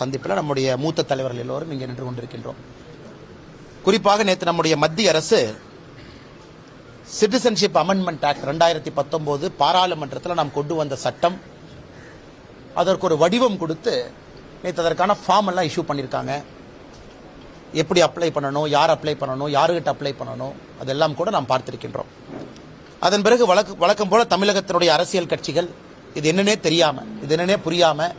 சந்திப்பில் நம்முடைய மூத்த தலைவர்கள் எல்லோரும் இங்கே நின்று கொண்டிருக்கின்றோம். குறிப்பாக நேற்று நம்முடைய மத்திய அரசு சிட்டிசன்ஷிப் அமெண்ட்மெண்ட் ஆக்ட் ரெண்டாயிரத்தி பத்தொன்பது பாராளுமன்றத்தில் நாம் கொண்டு வந்த சட்டம் அதற்கு ஒரு வடிவம் கொடுத்து நேற்று அதற்கான ஃபார்ம் எல்லாம் இஷ்யூ பண்ணியிருக்காங்க. எப்படி அப்ளை பண்ணணும் யார் அப்ளை பண்ணணும் யாருக்கிட்ட அப்ளை பண்ணணும் அதெல்லாம் கூட நாம் பார்த்திருக்கின்றோம். அதன் பிறகு வழக்கு வழக்கம் போல தமிழகத்தினுடைய அரசியல் கட்சிகள் இது என்னன்னே தெரியாமல் இது என்னன்னே புரியாமல்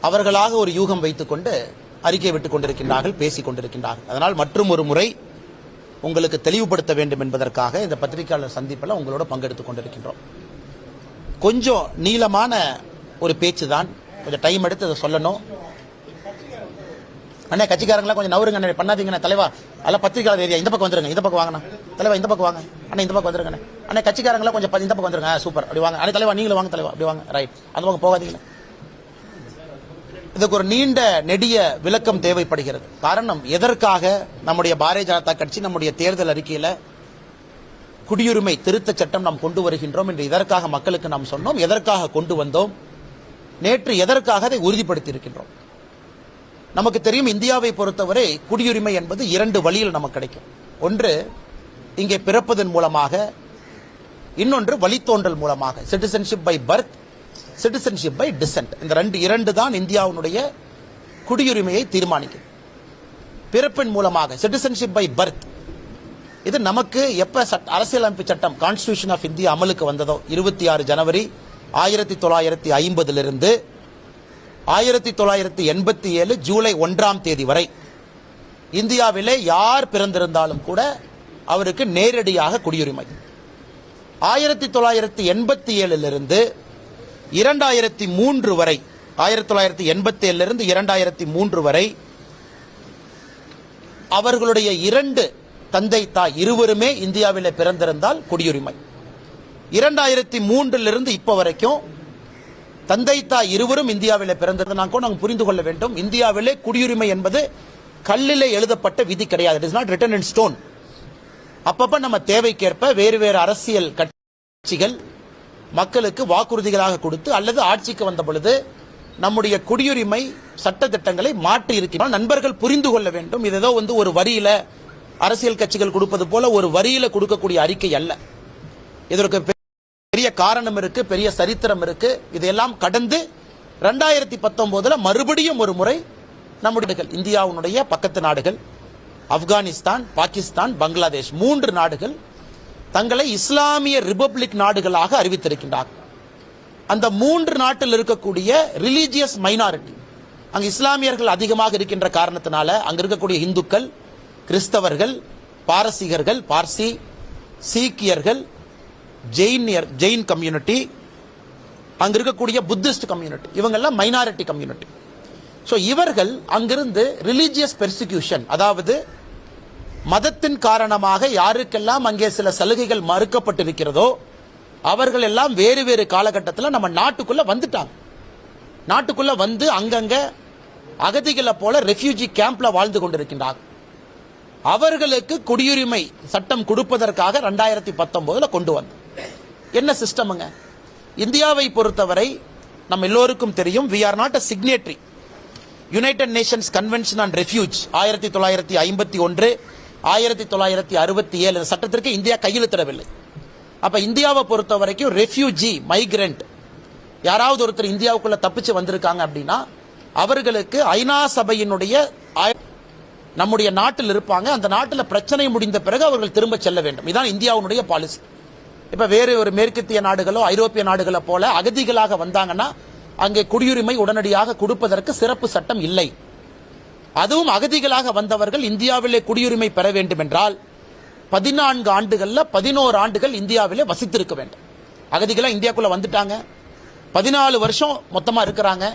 அவர்களாக ஒரு யூகம் வைத்துக்கொண்டு அறிக்கை விட்டுக் கொண்டிருக்கின்றார்கள் பேசிக் கொண்டிருக்கின்றார்கள். அதனால் மற்றும் ஒரு முறை உங்களுக்கு தெளிவுபடுத்த வேண்டும் என்பதற்காக இந்த பத்திரிகையாளர் சந்திப்பில் உங்களோட பங்கெடுத்துக் கொண்டிருக்கின்றோம். கொஞ்சம் நீளமான ஒரு பேச்சு தான் கொஞ்சம் டைம் எடுத்து அதை சொல்லணும். அண்ணே கட்சிக்காரங்களா கொஞ்சம் நவருங்க அண்ணே பண்ணாதீங்கண்ணே. தலைவா அதெல்லாம் பத்திரிகையாளர் ஏரியா இந்த பக்கம் வந்துருங்க இந்த பக்கம் வாங்கண்ணா. தலைவா இந்த பக்கம் வாங்க. அண்ணே இந்த பக்கம் வந்துருங்க அண்ணே கட்சிக்காரங்களா கொஞ்சம் இந்த பக்கம் வந்துருங்க. சூப்பர். அப்படி வாங்க. அண்ணே தலைவா நீங்களும் வாங்க தலைவா. அப்படி வாங்க. ரைட் அந்த பக்கம் போகாதீங்கண்ணா. இதுக்கு ஒரு நீண்ட நெடிய விளக்கம் தேவைப்படுகிறது. காரணம் எதற்காக நம்முடைய பாரதிய ஜனதா கட்சி நம்முடைய தேர்தல் அறிக்கையில குடியுரிமை திருத்த சட்டம் நாம் கொண்டு வருகின்றோம் என்று இதற்காக மக்களுக்கு நாம் சொன்னோம் எதற்காக கொண்டு வந்தோம் நேற்று எதற்காக அதை உறுதிப்படுத்தி இருக்கின்றோம் நமக்கு தெரியும் இந்தியாவை பொறுத்தவரை குடியுரிமை என்பது இரண்டு வழியில் நமக்கு கிடைக்கும். ஒன்று இங்கே பிறப்பதன் மூலமாக இன்னொன்று வழித்தோன்றல் மூலமாக citizenship by birth citizenship by descent இந்த ரெண்டு இரண்டு தான் இந்தியாவினுடைய குடியுரிமையை தீர்மானிக்கும் பிறப்பின் மூலமாக சிட்டிசன்ஷிப் பை பர்த் இது நமக்கு எப்ப சட்ட- அரசியலமைப்பு சட்டம் கான்ஸ்டிடியூஷன் ஆஃப் இந்தியா அமலுக்கு வந்ததோ இருபத்தி ஆறு ஜனவரி ஆயிரத்தி தொள்ளாயிரத்தி ஐம்பதிலிருந்து ஆயிரத்தி தொள்ளாயிரத்தி எண்பத்தி ஏழு ஜூலை ஒன்றாம் தேதி வரை இந்தியாவிலே யார் பிறந்திருந்தாலும் கூட அவருக்கு நேரடியாக குடியுரிமை. ஆயிரத்தி தொள்ளாயிரத்தி எண்பத்தி ஏழிலிருந்து இரண்டாயிரத்தி மூன்று வரை ஆயிரத்தி தொள்ளாயிரத்தி எண்பத்தேழிலிருந்து இரண்டாயிரத்தி மூன்று வரை அவர்களுடைய இரண்டு தந்தை தாய் இருவருமே இந்தியாவில் பிறந்திருந்தால் குடியுரிமை. இரண்டாயிரத்தி மூன்றிலிருந்து இப்போ வரைக்கும் தந்தை தாய் இருவரும் இந்தியாவில் பிறந்தது. கூட நாங்கள் புரிந்து கொள்ள வேண்டும். இந்தியாவிலே குடியுரிமை என்பது கல்லிலே எழுதப்பட்ட விதி கிடையாது. It is not written in stone அப்பப்போ நம்ம தேவைக்கேற்ப வேறு வேறு அரசியல் கட்சிகள் மக்களுக்கு வாக்குறுதிகளாக கொடுத்து அல்லது ஆட்சிக்கு வந்த பொழுது நம்முடைய குடியுரிமை சட்ட திட்டங்களை மாற்றி இருக்கிறோம் நண்பர்கள் புரிந்து கொள்ள வேண்டும். இது ஏதோ வந்து ஒரு வரியில அரசியல் கட்சிகள் கொடுப்பது போல ஒரு வரியில கொடுக்கக்கூடிய அறிக்கை அல்ல. இதற்கு பெரிய காரணம் இருக்கு பெரிய சரித்திரம் இருக்கு. இதையெல்லாம் கடந்து ரெண்டாயிரத்தி பத்தொன்பதுல மறுபடியும் ஒரு முறை நம்முடைய இந்தியாவுடைய பக்கத்து நாடுகள் ஆப்கானிஸ்தான் பாகிஸ்தான் பங்களாதேஷ் மூன்று நாடுகள் தங்களை இஸ்லாமிய ரிபப்ளிக் நாடுகளாக அறிவித்திருக்கின்றார். அந்த மூன்று நாட்டில் இருக்கக்கூடிய ரிலீஜியஸ் மைனாரிட்டி அங்கு இஸ்லாமியர்கள் அதிகமாக இருக்கின்ற காரணத்தினால அங்கு இருக்கக்கூடிய இந்துக்கள் கிறிஸ்தவர்கள் பாரசீகர்கள் பார்சி சீக்கியர்கள் ஜெயினியர் ஜெயின் கம்யூனிட்டி அங்கு இருக்கக்கூடிய புத்திஸ்ட் கம்யூனிட்டி இவங்கெல்லாம் மைனாரிட்டி கம்யூனிட்டி ஸோ இவர்கள் அங்கிருந்து ரிலீஜியஸ் பெர்சிக்யூஷன் அதாவது மதத்தின் காரணமாக யாருக்கெல்லாம் அங்கே சில சலுகைகள் மறுக்கப்பட்டிருக்கிறதோ அவர்கள் எல்லாம் வேறு வேறு காலகட்டத்தில் நம்ம நாட்டுக்குள்ள வந்துட்டாங்க. நாட்டுக்குள்ள வந்து அங்கங்க அகதிகளை போல ரெஃப்யூஜி கேம்ப்ல வாழ்ந்து கொண்டிருக்கின்றார்கள் அவர்களுக்கு குடியுரிமை சட்டம் கொடுப்பதற்காக ரெண்டாயிரத்தி பத்தொன்பதுல கொண்டு வந்தோம். என்ன சிஸ்டமுங்க? இந்தியாவை பொறுத்தவரை நம்ம எல்லோருக்கும் தெரியும் we are not a signatory United Nations convention on refugee ஆயிரத்தி தொள்ளாயிரத்தி ஐம்பத்தி ஒன்று ஆயிரத்தி தொள்ளாயிரத்தி அறுபத்தி ஏழு இந்த சட்டத்திற்கு இந்தியா கையெழுத்திடவில்லை. அப்போ இந்தியாவை பொறுத்த வரைக்கும் ரெஃப்யூஜி மைக்ரண்ட் யாராவது ஒருத்தர் இந்தியாவுக்குள்ள தப்பிச்சு வந்திருக்காங்க அப்படின்னா அவர்களுக்கு ஐநா சபையினுடைய நம்முடைய நாட்டில் இருப்பாங்க. அந்த நாட்டில் பிரச்சனை முடிந்த பிறகு அவர்கள் திரும்ப செல்ல வேண்டும். இதான் இந்தியாவுடைய பாலிசி இப்போ வேறு ஒரு மேற்கத்திய நாடுகளோ ஐரோப்பிய நாடுகளோ போல அகதிகளாக வந்தாங்கன்னா அங்கே குடியுரிமை உடனடியாக கொடுப்பதற்கு சிறப்பு சட்டம் இல்லை. அதுவும் அகதிகளாக வந்தவர்கள் இந்தியாவிலே குடியுரிமை பெற வேண்டும் என்றால் பதினான்கு ஆண்டுகளில் பதினோரு ஆண்டுகள் இந்தியாவிலே வசித்திருக்க வேண்டும். அகதிகளாக இந்தியாக்குள்ளே வந்துட்டாங்க. பதினாலு வருஷம் மொத்தமாக இருக்கிறாங்க.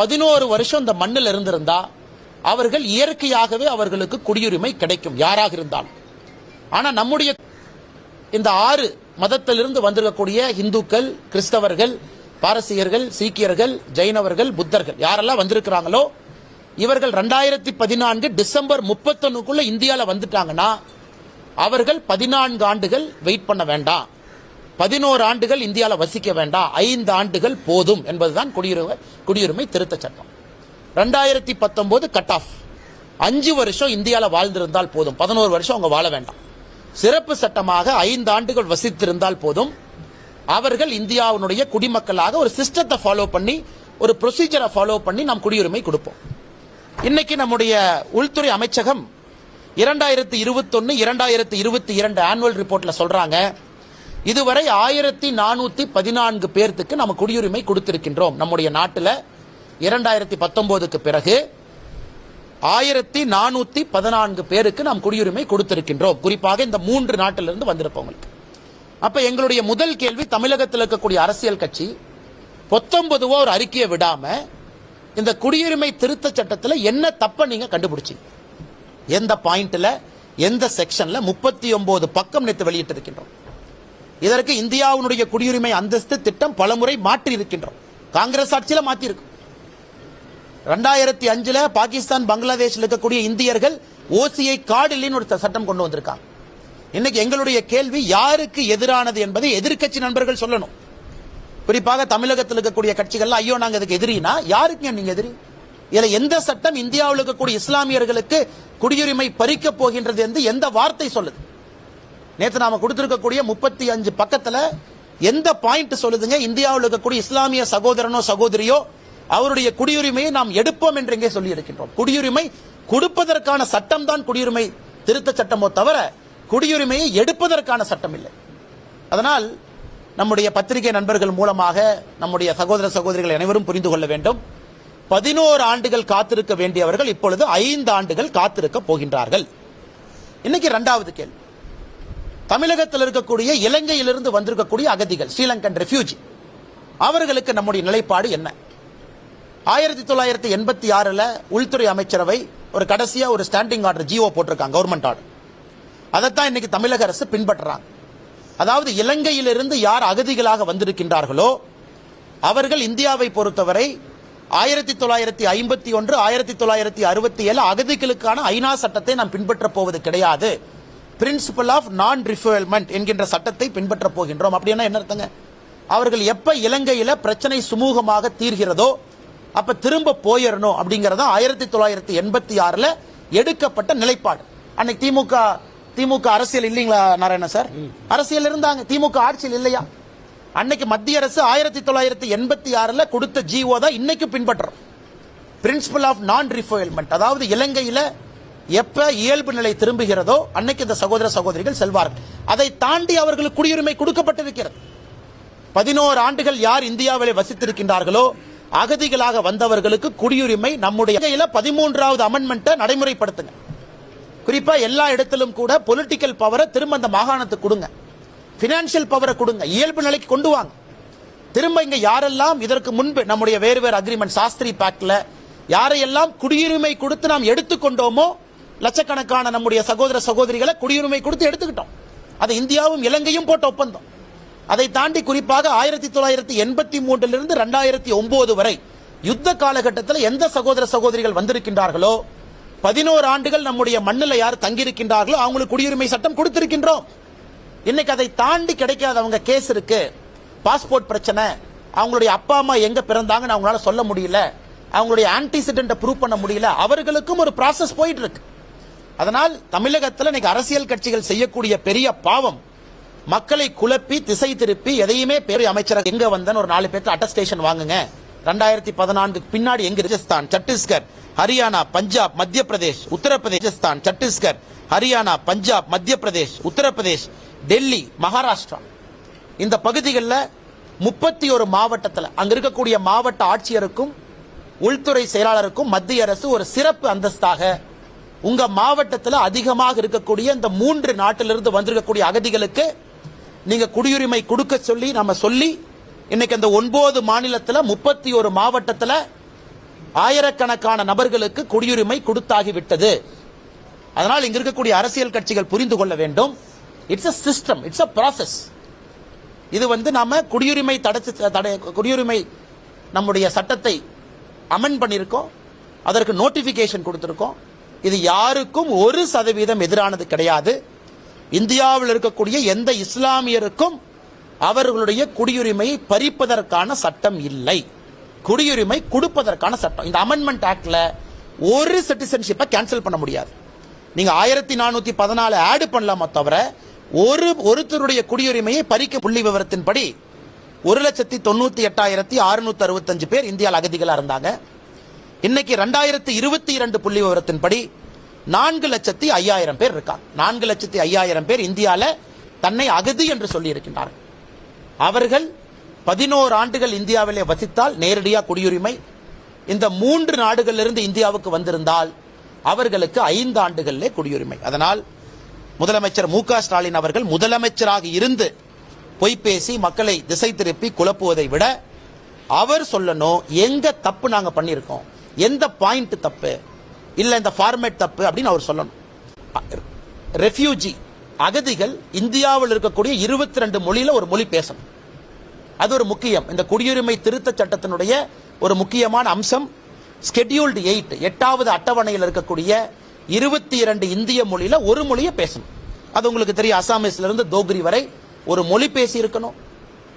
பதினோரு வருஷம் இந்த மண்ணில் இருந்திருந்தா அவர்கள் இயற்கையாகவே அவர்களுக்கு குடியுரிமை கிடைக்கும் யாராக இருந்தாலும். ஆனால் நம்முடைய இந்த ஆறு மதத்திலிருந்து வந்திருக்கக்கூடிய இந்துக்கள் கிறிஸ்தவர்கள் பாரசீகர்கள் சீக்கியர்கள் ஜெயினவர்கள் புத்தர்கள் யாரெல்லாம் வந்திருக்கிறாங்களோ இவர்கள் ரெண்டாயிரத்தி பதினான்கு டிசம்பர் முப்பத்தொன்னுக்குள்ள இந்தியாவில் வந்துட்டாங்கன்னா அவர்கள் பதினான்கு ஆண்டுகள் வெயிட் பண்ண வேண்டாம். பதினோரு ஆண்டுகள் இந்தியாவில் வசிக்க வேண்டாம். ஐந்து ஆண்டுகள் போதும் என்பதுதான் குடியுரிமை குடியுரிமை திருத்த சட்டம். ரெண்டாயிரத்தி பத்தொன்பது கட் ஆஃப் அஞ்சு வருஷம் இந்தியாவில் வாழ்ந்திருந்தால் போதும். பதினோரு வருஷம் அவங்க வாழ வேண்டாம். சிறப்பு சட்டமாக ஐந்து ஆண்டுகள் வசித்திருந்தால் போதும். அவர்கள் இந்தியாவினுடைய குடிமக்களாக ஒரு சிஸ்டத்தை ஃபாலோ பண்ணி ஒரு ப்ரொசீஜரை ஃபாலோ பண்ணி நாம் குடியுரிமை கொடுப்போம். இன்னைக்கு நம்முடைய உள்துறை அமைச்சகம் இரண்டாயிரத்தி இருபத்தொன்னு இரண்டாயிரத்தி இருபத்தி இரண்டு ஆனுவல் ரிப்போர்ட்ல சொல்றாங்க இதுவரை ஆயிரத்தி நானூத்தி பதினான்கு பேர்த்துக்கு நம்ம குடியுரிமை கொடுத்திருக்கின்றோம். நம்முடைய நாட்டில் இரண்டாயிரத்தி பத்தொன்பதுக்கு பிறகு ஆயிரத்தி நானூத்தி பதினான்கு பேருக்கு நாம் குடியுரிமை கொடுத்திருக்கின்றோம். குறிப்பாக இந்த மூன்று நாட்டிலிருந்து வந்திருப்பவங்களுக்கு. அப்ப எங்களுடைய முதல் கேள்வி தமிழகத்தில் இருக்கக்கூடிய அரசியல் கட்சி பத்தொன்பதுவோ ஒரு அறிக்கையை விடாம இந்த குடியுரிமை திருத்த சட்டத்தில் என்ன தப்ப நீங்க கண்டுபிடிச்சீங்க? எந்த பாயிண்ட்ல எந்த செக்ஷன்ல முப்பத்தி ஒன்பது பக்கம் நேற்று வெளியிட்டிருக்கின்றோம். இதற்கு இந்தியாவினுடைய குடியுரிமை அந்தஸ்து திட்டம் பலமுறை மாற்றி இருக்கின்றோம் காங்கிரஸ் ஆட்சியில மாற்றி இருக்கும் ரெண்டாயிரத்தி அஞ்சுல பாகிஸ்தான் பங்களாதேஷில் இருக்கக்கூடிய இந்தியர்கள் ஓசிஐ கார்டு இல்லைன்னு ஒரு சட்டம் கொண்டு வந்திருக்காங்க. இன்னைக்கு எங்களுடைய கேள்வி யாருக்கு எதிரானது என்பதை எதிர்க்கட்சி நண்பர்கள் சொல்லணும். குறிப்பாக தமிழகத்தில் இருக்கக்கூடிய கட்சிகள் ஐயோ நாங்க இதுக்கு எதிரினா யாருக்கு நீங்க எதிரி? இதுல எந்த சட்டம் இந்தியாவில் இருக்கக்கூடிய இஸ்லாமியர்களுக்கு குடியுரிமை பறிக்க போகின்றது என்று எந்த வார்த்தை சொல்லுது? நேற்று நாம கொடுத்திருக்கக்கூடிய முப்பத்தி அஞ்சு பக்கத்துல எந்த பாயிண்ட் சொல்லுதுங்க? இந்தியாவில் இருக்கக்கூடிய இஸ்லாமிய சகோதரனோ சகோதரியோ அவருடைய குடியுரிமையை நாம் எடுப்போம் என்று இங்கே சொல்லி இருக்கின்றோம் குடியுரிமை கொடுப்பதற்கான சட்டம் தான் குடியுரிமை. திருத்த சட்டமோ தவிர குடியுரிமையை எடுப்பதற்கான சட்டம் இல்லை. அதனால் நம்முடைய பத்திரிகை நண்பர்கள் மூலமாக நம்முடைய சகோதர சகோதரிகள் அனைவரும் புரிந்து கொள்ள வேண்டும். பதினோரு ஆண்டுகள் காத்திருக்க வேண்டியவர்கள் இப்பொழுது ஐந்து ஆண்டுகள் காத்திருக்க போகின்றார்கள். இன்னைக்கு இரண்டாவது கேள்வி. தமிழகத்தில் இருக்கக்கூடிய இலங்கையிலிருந்து வந்திருக்கக்கூடிய அகதிகள் ஸ்ரீலங்கன் ரெஃப்யூஜி அவர்களுக்கு நம்முடைய நிலைப்பாடு என்ன? ஆயிரத்தி தொள்ளாயிரத்தி எண்பத்தி ஆறில் உள்துறை அமைச்சரவை ஒரு கடைசியாக ஒரு ஸ்டாண்டிங் ஆர்டர் ஜிஓ போட்டிருக்காங்க கவர்மெண்ட் ஆர்டர் அதைத்தான் இன்னைக்கு தமிழக அரசு பின்பற்றுறாங்க. அதாவது இலங்கையிலிருந்து யார் அகதிகளாக வந்திருக்கின்றார்களோ அவர்கள் இந்தியாவை பொறுத்தவரை ஆயிரத்தி தொள்ளாயிரத்தி ஐம்பத்தி ஒன்று ஆயிரத்தி தொள்ளாயிரத்தி அறுபத்தி ஏழு அகதிகளுக்கான ஐநா சட்டத்தை நாம் பின்பற்றப் போவது கிடையாது. பிரின்சிபல் ஆஃப் நான் ரிஃபுவல்மெண்ட் என்கின்ற சட்டத்தை பின்பற்றப் போகின்றோம். அப்படின்னா என்ன அர்த்தங்க? அவர்கள் எப்ப இலங்கையில பிரச்சனை சுமூகமாக தீர்கிறதோ அப்ப திரும்ப போயிடணும் அப்படிங்கறத ஆயிரத்தி தொள்ளாயிரத்தி எண்பத்தி ஆறுல எடுக்கப்பட்ட நிலைப்பாடு. அன்னைக்கு திமுக திமுக அரசியல் இல்லைங்களா நாராயண சார்? அரசியல் இருந்தாங்க திமுக ஆட்சியில் இல்லையா? அன்னைக்கு மத்திய அரசு ஆயிரத்தி தொள்ளாயிரத்தி எண்பத்தி ஆறுல கொடுத்த ஜிஓ தான் இன்னைக்கு பின்பற்றுறோம் பிரின்சிபல் ஆஃப் நான் ரிஃபைல்மெண்ட் அதாவது இலங்கையில எப்ப இயல்பு நிலை திரும்புகிறதோ அன்னைக்கு இந்த சகோதர சகோதரிகள் செல்வார்கள். அதை தாண்டி அவர்களுக்கு குடியுரிமை கொடுக்கப்பட்டிருக்கிறது. பதினோரு ஆண்டுகள் யார் இந்தியாவில் வசித்திருக்கின்றார்களோ அகதிகளாக வந்தவர்களுக்கு குடியுரிமை நம்முடைய பதிமூன்றாவது அமெண்ட்மெண்ட்டை நடைமுறைப்படுத்துங்க. குறிப்பா எல்லா இடத்திலும் கூட பொலிட்டிக்கல் பவரை திரும்ப அந்த மாகாணத்துக்கு கொடுங்க. பினான்சியல் பவரை கொடுங்க. இயல்பு நிலைக்கு கொண்டு வாங்க. திரும்ப இங்க யாரெல்லாம் இதற்கு முன்பு நம்முடைய வேறு வேறு அக்ரிமெண்ட் சாஸ்திரி பேக்ட்ல யாரையெல்லாம் குடியுரிமை கொடுத்து நாம் எடுத்துக்கொண்டோமோ லட்சக்கணக்கான நம்முடைய சகோதர சகோதரிகளை குடியுரிமை கொடுத்து எடுத்துக்கிட்டோம். அது இந்தியாவும் இலங்கையும் போட்ட ஒப்பந்தம். அதை தாண்டி குறிப்பாக ஆயிரத்தி தொள்ளாயிரத்தி எண்பத்தி மூன்றிலிருந்து ரெண்டாயிரத்தி ஒன்பது வரை யுத்த காலகட்டத்தில் எந்த சகோதர சகோதரிகள் வந்திருக்கின்றார்களோ பதினோரு ஆண்டுகள் நம்முடைய மண்ணில் யார் தங்கியிருக்கின்றார்களோ அவங்களுக்கு குடியுரிமை சட்டம் கொடுத்திருக்கின்றோம். இன்னைக்கு அதை தாண்டி கிடைக்காதவங்க கேஸ் இருக்கு. பாஸ்போர்ட் பிரச்சனை. அவங்களுடைய அப்பா அம்மா எங்க பிறந்தாங்கன்னு அவங்களால சொல்ல முடியல. அவங்களுடைய ஆன்டிசிடென்ட்டை ப்ரூவ் பண்ண முடியல. அவர்களுக்கும் ஒரு ப்ராசஸ் போயிட்டு இருக்கு அதனால் தமிழகத்தில் இன்னைக்கு அரசியல் கட்சிகள் செய்யக்கூடிய பெரிய பாவம் மக்களை குழப்பி திசை திருப்பி எதையுமே பெரிய அமைச்சர் எங்க வந்தன்னு ஒரு நாலு பேர்த்து அட்டஸ்டேஷன் வாங்குங்க. ரெண்டாயிரத்தி பதினான்கு பின்னாடி எங்க ராஜஸ்தான் சத்தீஸ்கர் ஹரியானா பஞ்சாப் மத்திய பிரதேஷ் உத்தரப்பிரதேஷ் ராஜஸ்தான் சத்தீஸ்கர் ஹரியானா பஞ்சாப் மத்திய பிரதேஷ் உத்தரப்பிரதேஷ் டெல்லி மகாராஷ்டிரா. இந்த பகுதிகளில் முப்பத்தி ஒரு மாவட்டத்தில் அங்க இருக்கக்கூடிய மாவட்ட ஆட்சியருக்கும் உள்துறை செயலாளருக்கும் மத்திய அரசு ஒரு சிறப்பு அந்தஸ்தாக உங்க மாவட்டத்தில் அதிகமாக இருக்கக்கூடிய இந்த மூன்று நாட்டிலிருந்து வந்திருக்கக்கூடிய அகதிகளுக்கு நீங்க குடியுரிமை கொடுக்க சொல்லி நம்ம சொல்லி இன்னைக்கு அந்த ஒன்பது மாநிலத்தில் முப்பத்தி ஒரு மாவட்டத்தில் ஆயிரக்கணக்கான நபர்களுக்கு குடியுரிமை கொடுத்தாகிவிட்டது. அதனால் இங்க இருக்கக்கூடிய அரசியல் கட்சிகள் புரிந்து கொள்ள வேண்டும். It's a system it's a process இது வந்து நாம குடியுரிமை தடை தடை குடியுரிமை நம்முடைய சட்டத்தை அமெண்ட் பண்ணியிருக்கோம். அதற்கு நோட்டிபிகேஷன் கொடுத்துருக்கோம். இது யாருக்கும் ஒரு சதவீதம் எதிரானது கிடையாது. இந்தியாவில் இருக்கக்கூடிய எந்த இஸ்லாமியருக்கும் அவர்களுடைய குடியுரிமையை பறிப்பதற்கான சட்டம் இல்லை. குடியுரிமை கொடுப்பதற்கான சட்டம். இந்த அமெண்ட்மெண்ட் ஆக்ட்ல ஒரு சிட்டிசன்ஷிப்பை கேன்சல் பண்ண முடியாது. நீங்க ஆயிரத்தி நானூத்தி பதினாலு ஆடு பண்ணலாமா தவிர ஒரு ஒருத்தருடைய குடியுரிமையை பறிக்க புள்ளி விவரத்தின்படி ஒரு லட்சத்தி தொண்ணூத்தி எட்டாயிரத்தி அறுநூத்தி அறுபத்தஞ்சு பேர் இந்தியாவில் அகதிகளா இருந்தாங்க. இன்னைக்கு ரெண்டாயிரத்தி இருபத்தி இரண்டு புள்ளி விவரத்தின்படி நான்கு லட்சத்தி ஐயாயிரம் பேர் இருக்காங்க. நான்கு லட்சத்தி ஐயாயிரம் பேர் இந்தியாவில் தன்னை அகதி என்று சொல்லி இருக்கின்றார்கள் அவர்கள் பதினோரு ஆண்டுகள் இந்தியாவிலே வசித்தால் நேரடியாக குடியுரிமை. இந்த மூன்று நாடுகளிலிருந்து இந்தியாவுக்கு வந்திருந்தால் அவர்களுக்கு ஐந்து ஆண்டுகளிலே குடியுரிமை. அதனால் முதலமைச்சர் மு ஸ்டாலின் அவர்கள் முதலமைச்சராக இருந்து பொய் பேசி மக்களை திசை திருப்பி குழப்புவதை விட அவர் சொல்லணும் எங்க தப்பு நாங்க பண்ணியிருக்கோம்? எந்த பாயிண்ட் தப்பு? இல்ல இந்த ஃபார்மேட் தப்பு அப்படின்னு அவர் சொல்லணும். ரெஃப்யூஜி அகதிகள் இந்தியாவில் இருக்கக்கூடிய இருபத்தி ரெண்டு மொழியில ஒரு மொழி பேசணும். அது ஒரு முக்கியம். இந்த குடியுரிமை திருத்த சட்டத்தினுடைய ஒரு முக்கியமான அம்சம் ஸ்கெட்யூல்டு எயிட் எட்டாவது அட்டவணையில் இருக்கக்கூடிய இருபத்தி இரண்டு இந்திய மொழியில ஒரு மொழியை பேசணும். அது உங்களுக்கு தெரியும் அசாமீஸ்ல இருந்து தோக்ரி வரை ஒரு மொழி பேசி இருக்கணும்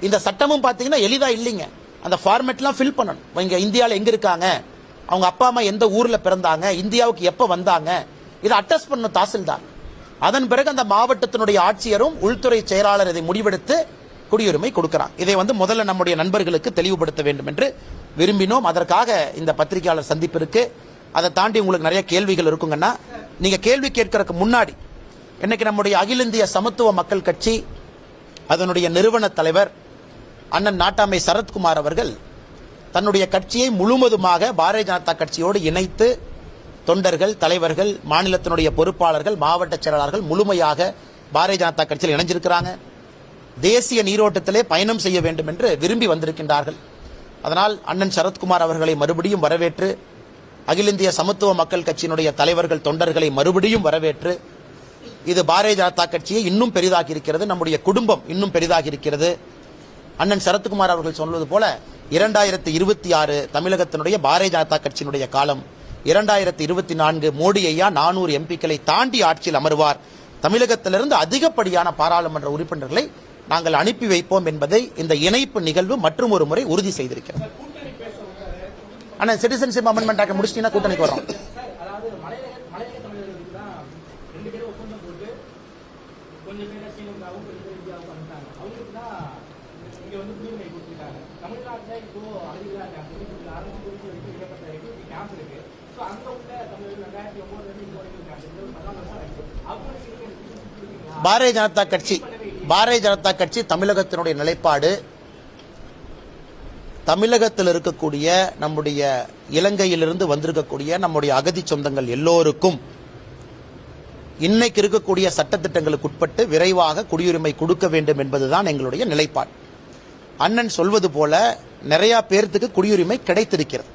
இந்த சட்டமும் பார்த்தீங்கன்னா எளிதா இல்லைங்க. அந்த ஃபார்மேட்லாம் ஃபில் பண்ணணும். இங்க இந்தியாவில் எங்க இருக்காங்க? அவங்க அப்பா அம்மா எந்த ஊர்ல பிறந்தாங்க? இந்தியாவுக்கு எப்ப வந்தாங்க? இதை அட்டஸ்ட் பண்ணணும் தாசில்தார். அதன் பிறகு அந்த மாவட்டத்தினுடைய ஆட்சியரும் உள்துறை செயலாளர் இதை முடிவெடுத்து குடியுரிமை கொடுக்கிறார் இதை வந்து முதல்ல நம்முடைய நண்பர்களுக்கு தெளிவுபடுத்த வேண்டும் என்று விரும்பினோம். அதற்காக இந்த பத்திரிகையாளர் சந்திப்பிற்கு அதை தாண்டி உங்களுக்கு நிறைய கேள்விகள் இருக்குங்கன்னா நீங்கள் கேள்வி கேட்கறதுக்கு முன்னாடி இன்னைக்கு நம்முடைய அகில இந்திய சமத்துவ மக்கள் கட்சி அதனுடைய நிறுவன தலைவர் அண்ணன் நாட்டாமை சரத்குமார் அவர்கள் தன்னுடைய கட்சியை முழுவதுமாக பாரதிய ஜனதா கட்சியோடு இணைத்து தொண்டர்கள் தலைவர்கள் மாநிலத்தினுடைய பொறுப்பாளர்கள் மாவட்ட செயலாளர்கள் முழுமையாக பாரதிய ஜனதா கட்சியில் இணைஞ்சிருக்கிறாங்க. தேசிய நீரோட்டத்திலே பயணம் செய்ய வேண்டும் என்று விரும்பி வந்திருக்கின்றார்கள். அதனால் அண்ணன் சரத்குமார் அவர்களை மறுபடியும் வரவேற்று அகில இந்திய சமத்துவ மக்கள் கட்சியினுடைய தலைவர்கள் தொண்டர்களை மறுபடியும் வரவேற்று இது பாரதிய ஜனதா கட்சியை இன்னும் பெரிதாகி இருக்கிறது நம்முடைய குடும்பம் இன்னும் பெரிதாகி இருக்கிறது. அண்ணன் சரத்குமார் அவர்கள் சொன்னது போல இரண்டாயிரத்தி இருபத்தி ஆறு தமிழகத்தினுடைய பாரதிய ஜனதா கட்சியினுடைய காலம் இரண்டாயிரத்தி இருபத்தி நான்கு மோடி ஐயா நானூறு எம்பிக்களை தாண்டி ஆட்சியில் அமர்வார். தமிழகத்திலிருந்து அதிகப்படியான பாராளுமன்ற உறுப்பினர்களை நாங்கள் அனுப்பி வைப்போம் என்பதை இந்த இணைப்பு நிகழ்வு மற்றும் ஒரு முறை உறுதி செய்திருக்கிறது. ஆனா சிட்டிசன்ஷிப் அமெண்ட்மெண்ட் ஆக்ட் முடிச்சிட்டீங்கன்னா கூட்டணிக்கு வரோம். பாரதிய ஜனதா கட்சி பாரதிய ஜனதா கட்சி தமிழகத்தினுடைய நிலைப்பாடு தமிழகத்தில் இருக்கக்கூடிய நம்முடைய இலங்கையிலிருந்து வந்திருக்கக்கூடிய நம்முடைய அகதி சொந்தங்கள் எல்லோருக்கும் இன்னைக்கு இருக்கக்கூடிய சட்டத்திட்டங்களுக்கு உட்பட்டு விரைவாக குடியுரிமை கொடுக்க வேண்டும் என்பதுதான் எங்களுடைய நிலைப்பாடு. அண்ணன் சொல்வது போல நிறைய பேர்த்துக்கு குடியுரிமை கிடைத்திருக்கிறது.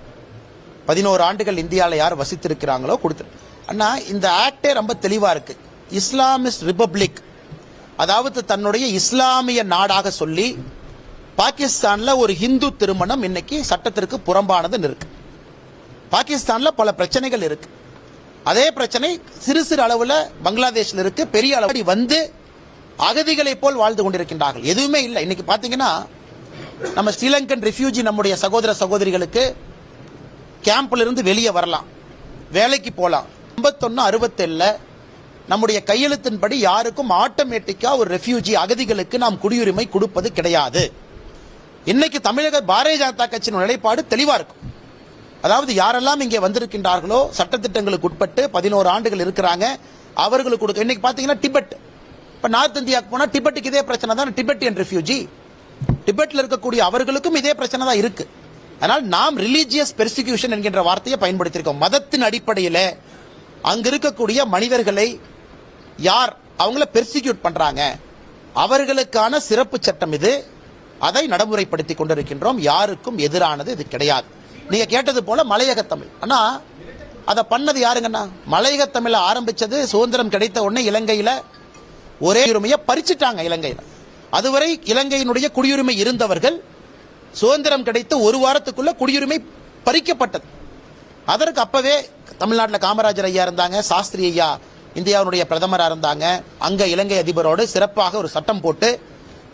பதினோரு ஆண்டுகள் இந்தியாவில் யார் வசித்திருக்கிறாங்களோ கொடுத்து அண்ணா இந்த ஆக்டே ரொம்ப தெளிவா இருக்கு. இஸ்லாமிஸ்ட் ரிபப்ளிக் அதாவது தன்னுடைய இஸ்லாமிய நாடாக சொல்லி பாகிஸ்தான்ல ஒரு ஹிந்து திருமணம் இன்னைக்கு சட்டத்திற்கு புறம்பானதுன்னு இருக்கு பாகிஸ்தான்ல பல பிரச்சனைகள் இருக்கு. அதே பிரச்சனை சிறு சிறு அளவுல பங்களாதேஷில் இருக்கு. பெரிய அளவு வந்து அகதிகளைப் போல் வாழ்ந்து கொண்டிருக்கின்றார்கள். எதுவுமே இல்லை. இன்னைக்கு பாத்தீங்கன்னா நம்ம ஸ்ரீலங்கன் ரெஃப்யூஜி நம்முடைய சகோதர சகோதரிகளுக்கு கேம்ப்ல இருந்து வெளியே வரலாம். வேலைக்கு போகலாம் ஐம்பத்தொன்னு அறுபத்தேழில் நம்முடைய கையெழுத்தின்படி யாருக்கும் ஆட்டோமேட்டிக்கா ஒரு ரெஃப்யூஜி அகதிகளுக்கு நாம் குடியுரிமை கொடுப்பது கிடையாது. இன்னைக்கு தமிழக பாரதிய ஜனதா கட்சியின் நிலைப்பாடு தெளிவா இருக்கும். அதாவது யாரெல்லாம் இங்கே வந்திருக்கின்றார்களோ சட்டத்திட்டங்களுக்கு உட்பட்டு பதினோரு ஆண்டுகள் இருக்கிறாங்க அவர்களுக்கு கொடுக்க இன்னைக்கு பாத்தீங்கன்னா டிபெட். இப்ப நார்த் இந்தியாவுக்கு போனா டிபெட்டுக்கு இதே பிரச்சனை தான் டிபெட்டியன் ரெஃப்யூஜி. டிபெட்ல இருக்கக்கூடிய அவர்களுக்கும் இதே பிரச்சனை தான் இருக்கு. அதனால் நாம் ரிலீஜியஸ் பெர்சிக்யூஷன் என்கின்ற வார்த்தையை பயன்படுத்தியிருக்கோம். மதத்தின் அடிப்படையில் அங்கு இருக்கக்கூடிய மனிதர்களை யார் அவங்கள பெர்சிக்யூட் பண்றாங்க? அவர்களுக்கான சிறப்பு சட்டம் இது. அதை நடைமுறைப்படுத்தி கொண்டிருக்கின்றோம். யாருக்கும் எதிரானது இது கிடையாது. நீங்க கேட்டது போல மலையக தமிழ். ஆனா அதை பண்ணது யாருங்கண்ணா? மலையக தமிழ ஆரம்பிச்சது சுதந்திரம் கிடைத்த உடனே இலங்கையில ஒரே உரிமையை பறிச்சுட்டாங்க இலங்கையில. அதுவரை இலங்கையினுடைய குடியுரிமை இருந்தவர்கள் சுதந்திரம் கிடைத்து ஒரு வாரத்துக்குள்ள குடியுரிமை பறிக்கப்பட்டது. அதற்கு அப்பவே தமிழ்நாட்டில் காமராஜர் ஐயா இருந்தாங்க சாஸ்திரி ஐயா இந்தியாவுடைய பிரதமராக இருந்தாங்க. அங்க இலங்கை அதிபரோடு சிறப்பாக ஒரு சட்டம் போட்டு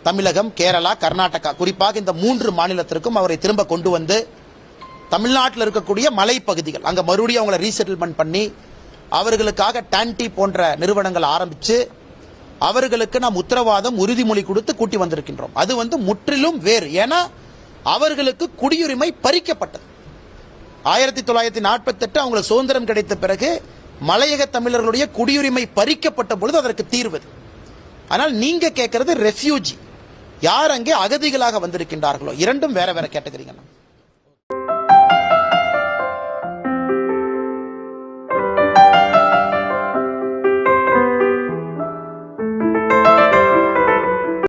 தமிழகம் கேரளா கர்நாடகா குறிப்பாக இந்த மூன்று மாநிலத்திற்கும் அவரை திரும்ப கொண்டு வந்து தமிழ்நாட்டில் இருக்கக்கூடிய மலைப்பகுதிகள் அங்க மறுபடியும் அவங்கள ரீசெட்டில்மெண்ட் பண்ணி அவர்களுக்காக டான்டி போன்ற நிறுவனங்கள் ஆரம்பிச்சு அவர்களுக்கு நாம் உத்தரவாதம் உறுதிமொழி கொடுத்து கூட்டி வந்திருக்கின்றோம். அது வந்து முற்றிலும் வேறு. ஏன்னா அவர்களுக்கு குடியுரிமை பறிக்கப்பட்டது. ஆயிரத்தி தொள்ளாயிரத்தி நாற்பத்தி எட்டு அவங்களுக்கு சுதந்திரம் கிடைத்த பிறகு மலையக தமிழர்களுடைய குடியுரிமை பறிக்கப்பட்ட பொழுது அதற்கு தீர்வது ஆனால் நீங்க கேட்கறது ரெஃப்யூஜி யார் அங்கே அகதிகளாக வந்திருக்கின்றார்களோ? இரண்டும் வேற வேற கேட்டகரிங்க